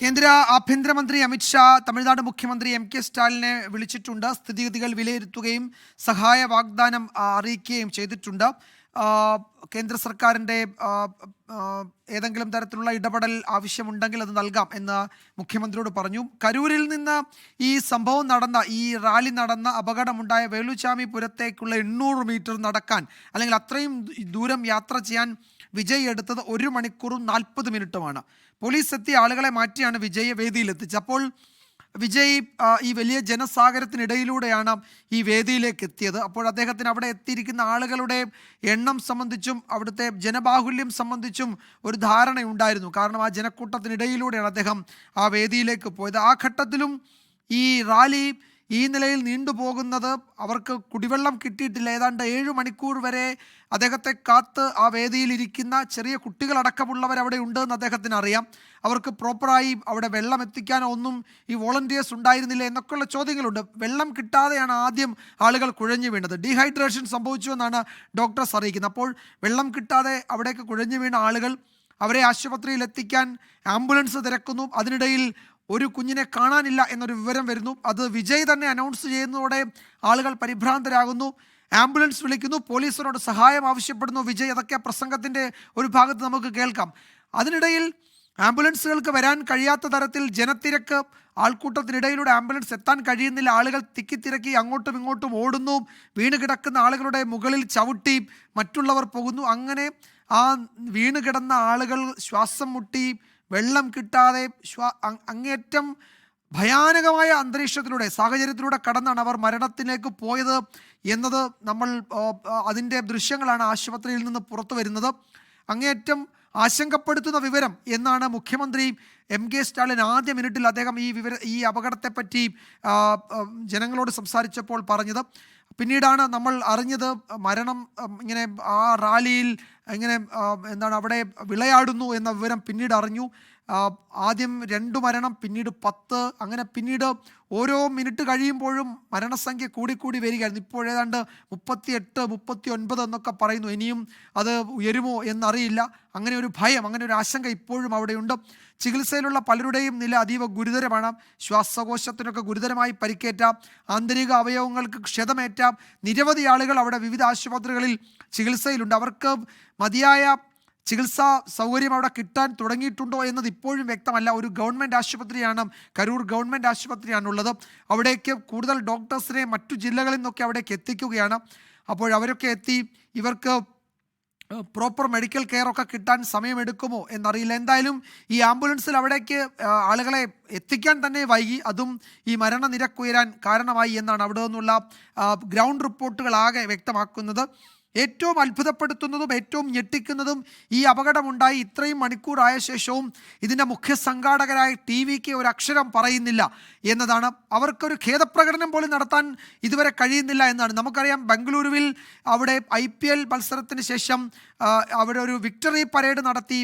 കേന്ദ്ര ആഭ്യന്തരമന്ത്രി അമിത്ഷാ തമിഴ്നാട് മുഖ്യമന്ത്രി എം കെ സ്റ്റാലിനെ വിളിച്ചിട്ടുണ്ട്. സ്ഥിതിഗതികൾ വിലയിരുത്തുകയും സഹായ വാഗ്ദാനം അറിയിക്കുകയും ചെയ്തിട്ടുണ്ട്. കേന്ദ്ര സർക്കാരിന്റെ ഏതെങ്കിലും തരത്തിലുള്ള ഇടപെടൽ ആവശ്യമുണ്ടെങ്കിൽ അത് നൽകാം എന്ന് മുഖ്യമന്ത്രിയോട് പറഞ്ഞു. കരൂരിൽ നിന്ന് ഈ സംഭവം നടന്ന ഈ റാലി നടന്ന അപകടമുണ്ടായ വേലുചാമി പുരത്തേക്കുള്ള എണ്ണൂറ് മീറ്റർ നടക്കാൻ അല്ലെങ്കിൽ അത്രയും ദൂരം യാത്ര ചെയ്യാൻ വിജയ് എടുത്തത് ഒരു മണിക്കൂറും നാൽപ്പത് മിനിറ്റുമാണ്. പോലീസ് എത്തി ആളുകളെ മാറ്റിയാണ് വിജയെ വേദിയിലെത്തിച്ചത്. അപ്പോൾ വിജയ് ഈ വലിയ ജനസാഗരത്തിനിടയിലൂടെയാണ് ഈ വേദിയിലേക്ക് എത്തിയത് അപ്പോൾ അദ്ദേഹത്തിന് അവിടെ എത്തിയിരിക്കുന്ന ആളുകളുടെ എണ്ണം സംബന്ധിച്ചും അവിടുത്തെ ജനബാഹുല്യം സംബന്ധിച്ചും ഒരു ധാരണയുണ്ടായിരുന്നു. കാരണം ആ ജനക്കൂട്ടത്തിനിടയിലൂടെയാണ് അദ്ദേഹം ആ വേദിയിലേക്ക് പോയത്. ആ ഘട്ടത്തിലും ഈ റാലി ഈ നിലയിൽ നീണ്ടുപോകുന്നത് അവർക്ക് കുടിവെള്ളം കിട്ടിയിട്ടില്ല. ഏതാണ്ട് ഏഴു മണിക്കൂർ വരെ അദ്ദേഹത്തെ കാത്ത് ആ വേദിയിൽ ഇരിക്കുന്ന ചെറിയ കുട്ടികളടക്കമുള്ളവർ അവിടെ ഉണ്ടെന്ന് അദ്ദേഹത്തിന് അറിയാം. അവർക്ക് പ്രോപ്പറായി അവിടെ വെള്ളം എത്തിക്കാനോ ഒന്നും ഈ വോളണ്ടിയേഴ്സ് ഉണ്ടായിരുന്നില്ല എന്നൊക്കെയുള്ള ചോദ്യങ്ങളുണ്ട്. വെള്ളം കിട്ടാതെയാണ് ആദ്യം ആളുകൾ കുഴഞ്ഞു വീണത്. ഡീഹൈഡ്രേഷൻ സംഭവിച്ചു എന്നാണ് ഡോക്ടേഴ്സ് അറിയിക്കുന്നത്. അപ്പോൾ വെള്ളം കിട്ടാതെ അവിടേക്ക് കുഴഞ്ഞു വീണ ആളുകൾ അവരെ ആശുപത്രിയിൽ എത്തിക്കാൻ ആംബുലൻസ് തിരക്കുന്നു. അതിനിടയിൽ ഒരു കുഞ്ഞിനെ കാണാനില്ല എന്നൊരു വിവരം വരുന്നു. അത് വിജയ് തന്നെ അനൗൺസ് ചെയ്യുന്നതോടെ ആളുകൾ പരിഭ്രാന്തരാകുന്നു. ആംബുലൻസ് വിളിക്കുന്നു. പോലീസിനോട് സഹായം ആവശ്യപ്പെടുന്നു. വിജയ് അതൊക്കെ പ്രസംഗത്തിന്റെ ഒരു ഭാഗത്ത് നമുക്ക് കേൾക്കാം. അതിനിടയിൽ ആംബുലൻസുകൾക്ക് വരാൻ കഴിയാത്ത തരത്തിൽ ജനത്തിരക്ക് ആൾക്കൂട്ടത്തിനിടയിലൂടെ ആംബുലൻസ് എത്താൻ കഴിയുന്നില്ല. ആളുകൾ തിക്കിത്തിരക്കി അങ്ങോട്ടും ഇങ്ങോട്ടും ഓടുന്നു. വീണ് കിടക്കുന്ന ആളുകളുടെ മുകളിൽ ചവിട്ടി മറ്റുള്ളവർ പോകുന്നു. അങ്ങനെ ആ വീണ് കിടന്ന ആളുകൾ ശ്വാസം മുട്ടി വെള്ളം കിട്ടാതെ ശ്വാ അങ്ങേറ്റം ഭയാനകമായ അന്തരീക്ഷത്തിലൂടെ സാഹചര്യത്തിലൂടെ കടന്നാണ് അവർ മരണത്തിലേക്ക് പോയത് എന്നത് നമ്മൾ അതിന്റെ ദൃശ്യങ്ങളാണ് ആശുപത്രിയിൽ നിന്ന് പുറത്തു വരുന്നത്. അങ്ങേയറ്റം ആശങ്കപ്പെടുത്തുന്ന വിവരം എന്നാണ് മുഖ്യമന്ത്രി എം കെ സ്റ്റാലിൻ ആദ്യ മിനിറ്റിൽ അദ്ദേഹം ഈ വിവര ഈ അപകടത്തെപ്പറ്റി ജനങ്ങളോട് സംസാരിച്ചപ്പോൾ പറഞ്ഞത്. പിന്നീടാണ് നമ്മൾ അറിഞ്ഞത് മരണം ഇങ്ങനെ ആ റാലിയിൽ ഇങ്ങനെ എന്താണ് അവിടെ വിളയാടുന്നു എന്ന വിവരം പിന്നീട് അറിഞ്ഞു. ആദ്യം രണ്ടു മരണം പിന്നീട് പത്ത്. അങ്ങനെ പിന്നീട് ഓരോ മിനിറ്റ് കഴിയുമ്പോഴും മരണസംഖ്യ കൂടിക്കൂടി വരികയായിരുന്നു. ഇപ്പോൾ ഏതാണ്ട് മുപ്പത്തി എട്ട് മുപ്പത്തി ഒൻപത് എന്നൊക്കെ പറയുന്നു. ഇനിയും അത് ഉയരുമോ എന്നറിയില്ല. അങ്ങനെ ഒരു ഭയം അങ്ങനെ ഒരു ആശങ്ക ഇപ്പോഴും അവിടെയുണ്ട്. ചികിത്സയിലുള്ള പലരുടെയും നില അതീവ ഗുരുതരമാണ്. ശ്വാസകോശത്തിനൊക്കെ ഗുരുതരമായി പരിക്കേറ്റ. ആന്തരിക അവയവങ്ങൾക്ക് ക്ഷതമേറ്റ. നിരവധി ആളുകൾ അവിടെ വിവിധ ആശുപത്രികളിൽ ചികിത്സയിലുണ്ട്. അവർക്ക് മതിയായ ചികിത്സാ സൗകര്യം അവിടെ കിട്ടാൻ തുടങ്ങിയിട്ടുണ്ടോ എന്നത് ഇപ്പോഴും വ്യക്തമല്ല. ഒരു ഗവൺമെന്റ് ആശുപത്രിയാണ് കരൂർ ഗവൺമെന്റ് ആശുപത്രിയാണുള്ളത്. അവിടേക്ക് കൂടുതൽ ഡോക്ടേഴ്സിനെ മറ്റു ജില്ലകളിൽ നിന്നൊക്കെ അവിടേക്ക് എത്തിക്കുകയാണ്. അപ്പോൾ അവരൊക്കെ എത്തി ഇവർക്ക് പ്രോപ്പർ മെഡിക്കൽ കെയർ ഒക്കെ കിട്ടാൻ സമയമെടുക്കുമോ എന്നറിയില്ല. എന്തായാലും ഈ ആംബുലൻസിൽ അവിടേക്ക് ആളുകളെ എത്തിക്കാൻ തന്നെ വൈകി. അതും ഈ മരണനിരക്ക് ഉയരാൻ കാരണമായി എന്നാണ് അവിടെ നിന്നുള്ള ഗ്രൗണ്ട് റിപ്പോർട്ടുകളാകെ വ്യക്തമാക്കുന്നത്. ഏറ്റവും അത്ഭുതപ്പെടുത്തുന്നതും ഏറ്റവും ഞെട്ടിക്കുന്നതും ഈ അപകടമുണ്ടായി ഇത്രയും മണിക്കൂറായ ശേഷവും ഇതിന്റെ മുഖ്യ സംഘാടകരായ ടി വിക്ക് ഒരു അക്ഷരം പറയുന്നില്ല എന്നതാണ്. അവർക്കൊരു ഖേദപ്രകടനം പോലും നടത്താൻ ഇതുവരെ കഴിയുന്നില്ല എന്നാണ്. നമുക്കറിയാം ബംഗളൂരുവിൽ അവിടെ ഐ പി എൽ മത്സരത്തിന് ശേഷം അവിടെ ഒരു വിക്ടറി പരേഡ് നടത്തി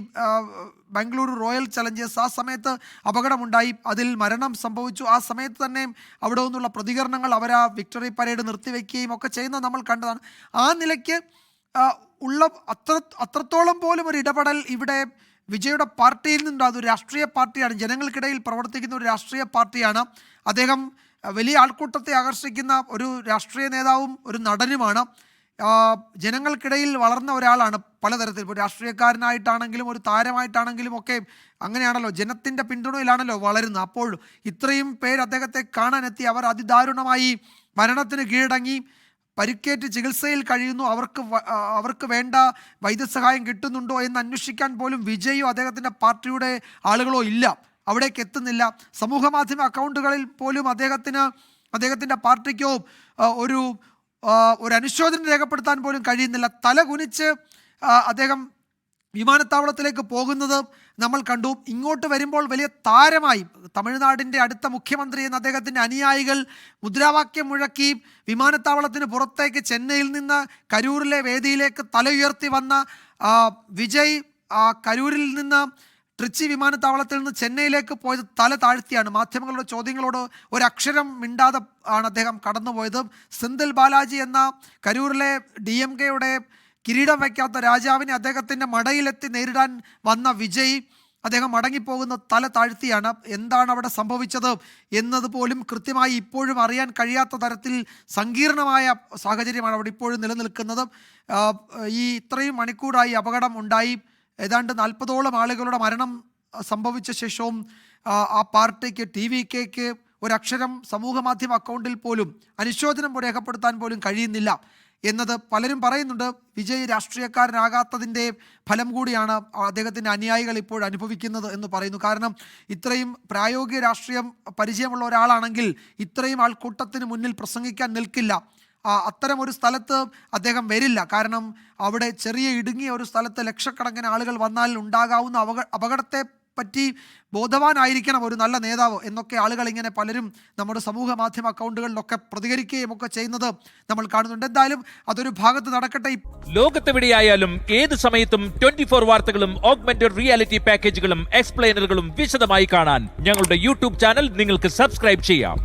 ബാംഗ്ലൂരു റോയൽ ചലഞ്ചേഴ്സ് ആ സമയത്ത് അപകടമുണ്ടായി. അതിൽ മരണം സംഭവിച്ചു. ആ സമയത്ത് തന്നെ അവിടെ നിന്നുള്ള പ്രതികരണങ്ങൾ അവർ ആ വിക്ടറി പരേഡ് നിർത്തിവെക്കുകയും ഒക്കെ ചെയ്യുന്നത് നമ്മൾ കണ്ടതാണ്. ആ നിലയ്ക്ക് ഉള്ള അത്ര അത്രത്തോളം പോലും ഒരു ഇടപെടൽ ഇവിടെ വിജയുടെ പാർട്ടിയിൽ നിന്നുണ്ട്. അതൊരു രാഷ്ട്രീയ പാർട്ടിയാണ്. ജനങ്ങൾക്കിടയിൽ പ്രവർത്തിക്കുന്ന ഒരു രാഷ്ട്രീയ പാർട്ടിയാണ്. അദ്ദേഹം വലിയ ആൾക്കൂട്ടത്തെ ആകർഷിക്കുന്ന ഒരു രാഷ്ട്രീയ നേതാവും ഒരു നടനുമാണ്. ജനങ്ങൾക്കിടയിൽ വളർന്ന ഒരാളാണ് പലതരത്തിൽ. ഇപ്പോൾ രാഷ്ട്രീയക്കാരനായിട്ടാണെങ്കിലും ഒരു താരമായിട്ടാണെങ്കിലും ഒക്കെ അങ്ങനെയാണല്ലോ ജനത്തിന്റെ പിന്തുണയിലാണല്ലോ വളരുന്നത്. അപ്പോൾ ഇത്രയും പേര് അദ്ദേഹത്തെ കാണാനെത്തി അവർ അതിദാരുണമായി മരണത്തിന് കീഴടങ്ങി പരിക്കേറ്റ് ചികിത്സയിൽ കഴിയുന്നു. അവർക്ക് അവർക്ക് വേണ്ട വൈദ്യസഹായം കിട്ടുന്നുണ്ടോ എന്ന് അന്വേഷിക്കാൻ പോലും വിജയോ അദ്ദേഹത്തിന്റെ പാർട്ടിയുടെ ആളുകളോ ഇല്ല. അവിടേക്ക് എത്തുന്നില്ല. സമൂഹമാധ്യമ അക്കൗണ്ടുകളിൽ പോലും അദ്ദേഹത്തിന് അദ്ദേഹത്തിന്റെ പാർട്ടിക്കോ ഒരു ഒരു അനുശോചനം രേഖപ്പെടുത്താൻ പോലും കഴിയുന്നില്ല. തല കുനിച്ച് അദ്ദേഹം വിമാനത്താവളത്തിലേക്ക് പോകുന്നത് നമ്മൾ കണ്ടു. ഇങ്ങോട്ട് വരുമ്പോൾ വലിയ താരമായി തമിഴ്നാടിന്റെ അടുത്ത മുഖ്യമന്ത്രി എന്ന അദ്ദേഹത്തിന്റെ അനുയായികൾ മുദ്രാവാക്യം മുഴക്കി വിമാനത്താവളത്തിന് പുറത്തേക്ക് ചെന്നൈയിൽ നിന്ന് കരൂരിലെ വേദിയിലേക്ക് തല ഉയർത്തി വന്ന വിജയ് കരൂരിൽ നിന്ന് ട്രിച്ചി വിമാനത്താവളത്തിൽ നിന്ന് ചെന്നൈയിലേക്ക് പോയത് തല താഴ്ത്തിയാണ്. മാധ്യമങ്ങളുടെ ചോദ്യങ്ങളോട് ഒരക്ഷരം മിണ്ടാതെ ആണ് അദ്ദേഹം കടന്നുപോയത്. സെന്തിൽ ബാലാജി എന്ന കരൂരിലെ ഡി എം കെയുടെ കിരീടം വയ്ക്കാത്ത രാജാവിനെ അദ്ദേഹത്തിന്റെ മടയിലെത്തി നേരിടാൻ വന്ന വിജയ് അദ്ദേഹം മടങ്ങിപ്പോകുന്ന തല താഴ്ത്തിയാണ്. എന്താണ് അവിടെ സംഭവിച്ചത് എന്നത് പോലും കൃത്യമായി ഇപ്പോഴും അറിയാൻ കഴിയാത്ത തരത്തിൽ സങ്കീർണമായ സാഹചര്യമാണ് അവിടെ ഇപ്പോഴും നിലനിൽക്കുന്നത്. ഈ ഇത്രയും മണിക്കൂറായി അപകടം ഉണ്ടായി. ഏതാണ്ട് നാൽപ്പതോളം ആളുകളുടെ മരണം സംഭവിച്ച ശേഷവും ആ, പാർട്ടിക്ക് ടി വി കെക്ക് ഒരക്ഷരം സമൂഹ മാധ്യമ അക്കൗണ്ടിൽ പോലും അനുശോചനം രേഖപ്പെടുത്താൻ പോലും കഴിയുന്നില്ല എന്നത് പലരും പറയുന്നുണ്ട്. വിജയ് രാഷ്ട്രീയക്കാരനാകാത്തതിന്റെ ഫലം കൂടിയാണ് അദ്ദേഹത്തിന്റെ അനുയായികൾ ഇപ്പോൾ അനുഭവിക്കുന്നത് എന്ന് പറയുന്നു. കാരണം ഇത്രയും പ്രായോഗിക രാഷ്ട്രീയം പരിചയമുള്ള ഒരാളാണെങ്കിൽ ഇത്രയും ആൾക്കൂട്ടത്തിന് മുന്നിൽ പ്രസംഗിക്കാൻ നിൽക്കില്ല. അത്തരം ഒരു സ്ഥലത്ത് അദ്ദേഹം വരില്ല. കാരണം അവിടെ ചെറിയ ഇടുങ്ങിയ ഒരു സ്ഥലത്ത് ലക്ഷക്കണക്കിന് ആളുകൾ വന്നാൽ ഉണ്ടാകാവുന്ന അപക അപകടത്തെ പറ്റി ബോധവാനായിരിക്കണം ഒരു നല്ല നേതാവ് എന്നൊക്കെ ആളുകൾ ഇങ്ങനെ പലരും നമ്മുടെ സമൂഹ മാധ്യമ അക്കൗണ്ടുകളിലൊക്കെ പ്രതികരിക്കുകയും ഒക്കെ ചെയ്യുന്നത് നമ്മൾ കാണുന്നുണ്ട്. എന്തായാലും അതൊരു ഭാഗത്ത് നടക്കട്ടെ. ലോകത്തെവിടെയായാലും ഏത് സമയത്തും ട്വന്റി ഫോർ വാർത്തകളും ഓഗ്മെന്റഡ് റിയാലിറ്റി പാക്കേജുകളും എക്സ്പ്ലെയിനറുകളും വിശദമായി കാണാൻ ഞങ്ങളുടെ യൂട്യൂബ് ചാനൽ നിങ്ങൾക്ക് സബ്സ്ക്രൈബ് ചെയ്യാം.